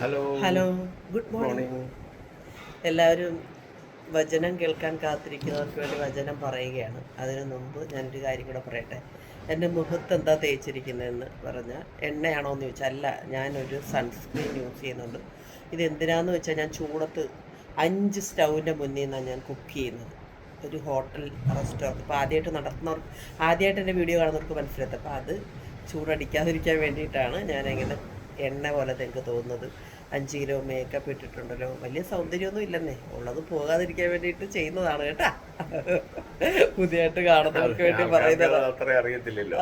Hello hello good morning എല്ലാവരും വചനം കേൾക്കാൻ കാത്തിരിക്കുന്നവർക്ക് വേണ്ടി വചനം പറയുകയാണ്. അതിനു മുമ്പ് ഞാനൊരു കാര്യം കൂടെ പറയട്ടെ. എന്റെ മുഖത്ത് എന്താ തേച്ചിരിക്കുന്നതെന്ന് പറഞ്ഞാൽ എണ്ണയാണോ എന്ന് ചോദിച്ചാൽ അല്ല ഞാനൊരു സൺസ്ക്രീൻ യൂസ് ചെയ്യുന്നുണ്ട്. ഇത് എന്തിനാന്ന് വെച്ചാൽ ഞാൻ ചൂടത്ത് അഞ്ച് സ്റ്റൗവിന്റെ മുന്നിൽ നിന്നാണ് ഞാൻ കുക്ക് ചെയ്യുന്നത്. ഒരു ഹോട്ടൽ റെസ്റ്റോറന്റ്. ഇപ്പോൾ ആദ്യമായിട്ട് നടത്തുന്നവർ ആദ്യമായിട്ട് എന്റെ വീഡിയോ കാണുന്നവർക്ക് മനസ്സിലായത് അപ്പോൾ അത് ചൂടടിക്കാതിരിക്കാൻ വേണ്ടിയിട്ടാണ് ഞാനിങ്ങനെ എണ്ണ പോലെ എനിക്ക് തോന്നുന്നത്. അഞ്ച് കിലോ മേക്കപ്പ് ഇട്ടിട്ടുണ്ടല്ലോ. വലിയ സൗന്ദര്യമൊന്നും ഇല്ലെന്നേ. ഉള്ളത് പോകാതിരിക്കാൻ വേണ്ടിയിട്ട് ചെയ്യുന്നതാണ് കേട്ടാ. പുതിയതായിട്ട് കാണുന്നവർക്ക് വേണ്ടി പറയുന്നത്. അറിയത്തില്ലല്ലോ.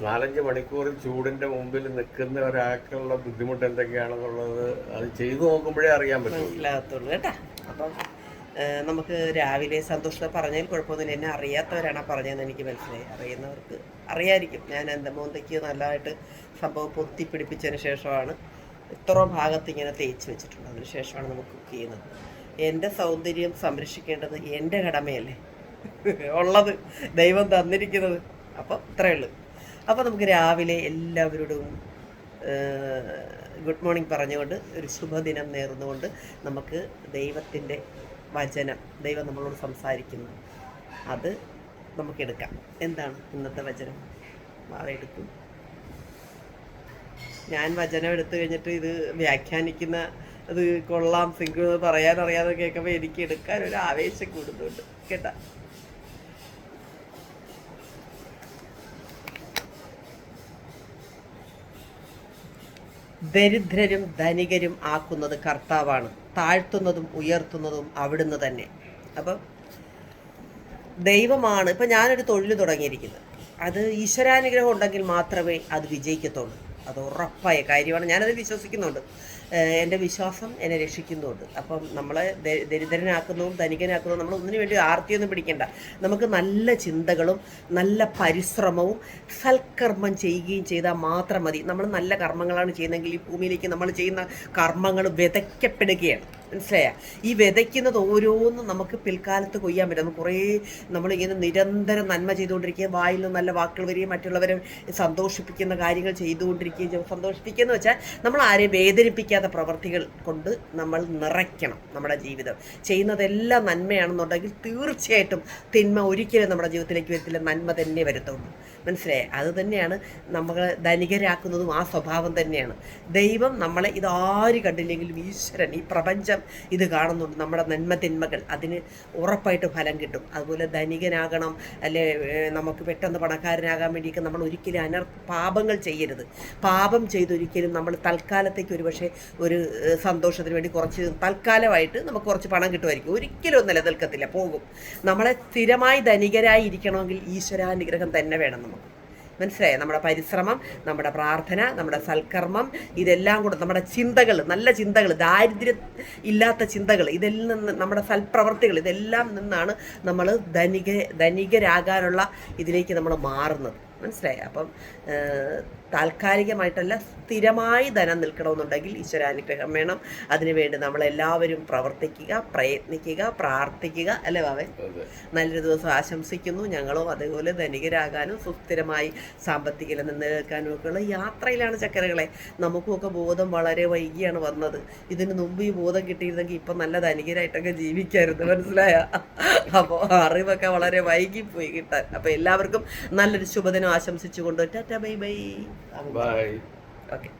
നാലഞ്ച് മണിക്കൂർ ചൂടിന്റെ മുമ്പിൽ നിൽക്കുന്ന ഒരാൾക്കുള്ള ബുദ്ധിമുട്ട് എന്തൊക്കെയാണെന്നുള്ളത് അത് ചെയ്തു നോക്കുമ്പോഴേ അറിയാൻ പറ്റും മനസ്സിലാകത്തുള്ളൂ കേട്ടാ. അപ്പം നമുക്ക് രാവിലെ സന്തോഷത്തെ പറഞ്ഞാൽ കുഴപ്പമൊന്നുമില്ല. എന്നെ അറിയാത്തവരാണ് പറഞ്ഞതെന്ന് എനിക്ക് മനസ്സിലായി. അറിയുന്നവർക്ക് അറിയായിരിക്കും. ഞാൻ എന്റെ മോന്തയ്ക്ക് നല്ലതായിട്ട് സംഭവം പൊത്തി പിടിപ്പിച്ചതിന് ശേഷമാണ് ഇത്ര ഭാഗത്ത് ഇങ്ങനെ തേച്ച് വെച്ചിട്ടുണ്ട്. അതിന് ശേഷമാണ് നമുക്ക് കുക്ക് ചെയ്യുന്നത്. എന്റെ സൗന്ദര്യം സംരക്ഷിക്കേണ്ടത് എന്റെ കടമയല്ലേ? ഉള്ളത് ദൈവം തന്നിരിക്കുന്നത്. അപ്പം ഇത്രയേ ഉള്ളൂ. അപ്പോൾ നമുക്ക് രാവിലെ എല്ലാവരോടും ഗുഡ് മോർണിംഗ് പറഞ്ഞുകൊണ്ട് ഒരു ശുഭദിനം നേർന്നുകൊണ്ട് നമുക്ക് ദൈവത്തിന്റെ വചനം ദൈവം നമ്മളോട് സംസാരിക്കുന്നു. അത് നമുക്കെടുക്കാം. എന്താണ് ഇന്നത്തെ വചനം? മാറിയെടുത്തു ഞാൻ വചനം എടുത്തു കഴിഞ്ഞിട്ട് ഇത് വ്യാഖ്യാനിക്കുന്ന അത് കൊള്ളാം സിംഗിൾ പറയാൻ അറിയാതെ കേൾക്കുമ്പോൾ എനിക്ക് എടുക്കാൻ ഒരു ആവേശം കൂടുന്നുണ്ട്. കേട്ടാ? ദരിദ്രരും ധനികരും ആക്കുന്നത് കർത്താവാണ്. താഴ്ത്തുന്നതും ഉയർത്തുന്നതും അവിടുന്ന് തന്നെ. അപ്പം ദൈവമാണ്. ഇപ്പം ഞാനൊരു തൊഴിൽ തുടങ്ങിയിരിക്കുന്നത് അത് ഈശ്വരാനുഗ്രഹം ഉണ്ടെങ്കിൽ മാത്രമേ അത് വിജയിക്കത്തുള്ളൂ. അത് ഉറപ്പായ കാര്യമാണ്. ഞാനത് വിശ്വസിക്കുന്നുണ്ട്. എന്റെ വിശ്വാസം എന്നെ രക്ഷിക്കുന്നുണ്ട്. അപ്പം നമ്മളെ ദരിദ്രനാക്കുന്നതും ധനികനാക്കുന്നതും നമ്മൾ ഒന്നിനു വേണ്ടി ആർത്തിയൊന്നും പിടിക്കേണ്ട. നമുക്ക് നല്ല ചിന്തകളും നല്ല പരിശ്രമവും സൽക്കർമ്മം ചെയ്യുകയും ചെയ്താൽ മാത്രം മതി. നമ്മൾ നല്ല കർമ്മങ്ങളാണ് ചെയ്യുന്നതെങ്കിൽ ഈ ഭൂമിയിലേക്ക് നമ്മൾ ചെയ്യുന്ന കർമ്മങ്ങൾ വിതയ്ക്കപ്പെടുകയാണ്. മനസ്സിലായ? ഈ വിതയ്ക്കുന്നത് ഓരോന്നും നമുക്ക് പിൽക്കാലത്ത് കൊയ്യാൻ പറ്റും. കുറേ നമ്മളിങ്ങനെ നിരന്തരം നന്മ ചെയ്തുകൊണ്ടിരിക്കുകയും വായിൽ നിന്ന് നല്ല വാക്കുകൾ വരികയും മറ്റുള്ളവരെ സന്തോഷിപ്പിക്കുന്ന കാര്യങ്ങൾ ചെയ്തുകൊണ്ടിരിക്കുകയും സന്തോഷിപ്പിക്കുക എന്ന് വെച്ചാൽ നമ്മൾ ആരെയും വേദനിപ്പിക്കാത്ത പ്രവർത്തികൾ കൊണ്ട് നമ്മൾ നിറയ്ക്കണം നമ്മുടെ ജീവിതം. ചെയ്യുന്നതെല്ലാം നന്മയാണെന്നുണ്ടെങ്കിൽ തീർച്ചയായിട്ടും തിന്മ ഒരിക്കലും നമ്മുടെ ജീവിതത്തിലേക്ക് വരത്തില്ല. നന്മ തന്നെ വരുത്തുള്ളൂ മനസ്സിലായേ? അത് തന്നെയാണ് നമ്മളെ ധനികരാക്കുന്നതും ആ സ്വഭാവം തന്നെയാണ്. ദൈവം നമ്മളെ ഇതാര് കണ്ടില്ലെങ്കിലും ഈശ്വരൻ ഈ പ്രപഞ്ചം ഇത് കാണുന്നുണ്ട്. നമ്മുടെ നന്മ തിന്മകൾ അതിന് ഉറപ്പായിട്ട് ഫലം കിട്ടും. അതുപോലെ ധനികനാകണം അല്ലെ നമുക്ക് പെട്ടെന്ന് പണക്കാരനാകാൻ വേണ്ടിയൊക്കെ നമ്മൾ ഒരിക്കലും അനർ പാപങ്ങൾ ചെയ്യരുത്. പാപം ചെയ്തൊരിക്കലും നമ്മൾ തൽക്കാലത്തേക്ക് ഒരു പക്ഷേ ഒരു സന്തോഷത്തിന് വേണ്ടി കുറച്ച് തൽക്കാലമായിട്ട് നമുക്ക് കുറച്ച് പണം കിട്ടുമായിരിക്കും. ഒരിക്കലും നിലനിൽക്കത്തില്ല. പോകും. നമ്മളെ സ്ഥിരമായി ധനികരായി ഇരിക്കണമെങ്കിൽ ഈശ്വരാനുഗ്രഹം തന്നെ വേണം നമുക്ക്. മനസ്സിലായോ? നമ്മുടെ പരിശ്രമം നമ്മുടെ പ്രാർത്ഥന നമ്മുടെ സൽക്കർമ്മം ഇതെല്ലാം കൂടെ നമ്മുടെ ചിന്തകൾ നല്ല ചിന്തകൾ ദാരിദ്ര്യം ഇല്ലാത്ത ചിന്തകൾ ഇതിൽ നിന്ന് നമ്മുടെ സൽപ്രവർത്തികൾ ഇതെല്ലാം നിന്നാണ് നമ്മൾ ധനിക ധനികരാകാനുള്ള ഇതിലേക്ക് നമ്മൾ മാറുന്നത്. മനസ്സിലായി? അപ്പം താൽക്കാലികമായിട്ടല്ല സ്ഥിരമായി ധനം നിൽക്കണമെന്നുണ്ടെങ്കിൽ ഈശ്വരാനുഗ്രഹം വേണം. അതിനുവേണ്ടി നമ്മളെല്ലാവരും പ്രവർത്തിക്കുക പ്രയത്നിക്കുക പ്രാർത്ഥിക്കുക അല്ലേ ബാബേ? നല്ലൊരു ദിവസം ആശംസിക്കുന്നു. ഞങ്ങളും അതേപോലെ ധനികരാകാനും സുസ്ഥിരമായി സാമ്പത്തിക നിലനിൽക്കാനും ഒക്കെയുള്ള യാത്രയിലാണ് ചക്കരകളെ. നമുക്കുമൊക്കെ ബോധം വളരെ വൈകിയാണ് വന്നത്. ഇതിന് മുമ്പ് ഈ ബോധം കിട്ടിയിരുന്നെങ്കിൽ ഇപ്പം നല്ല ധനികരായിട്ടൊക്കെ ജീവിക്കായിരുന്നു. മനസ്സിലായ? അപ്പോൾ അറിവൊക്കെ വളരെ വൈകിപ്പോയി കിട്ടാൻ. അപ്പോൾ എല്ലാവർക്കും നല്ലൊരു ശുഭദിനം ആശംസിച്ചുകൊണ്ട് tata bye bye. Bye. Okay.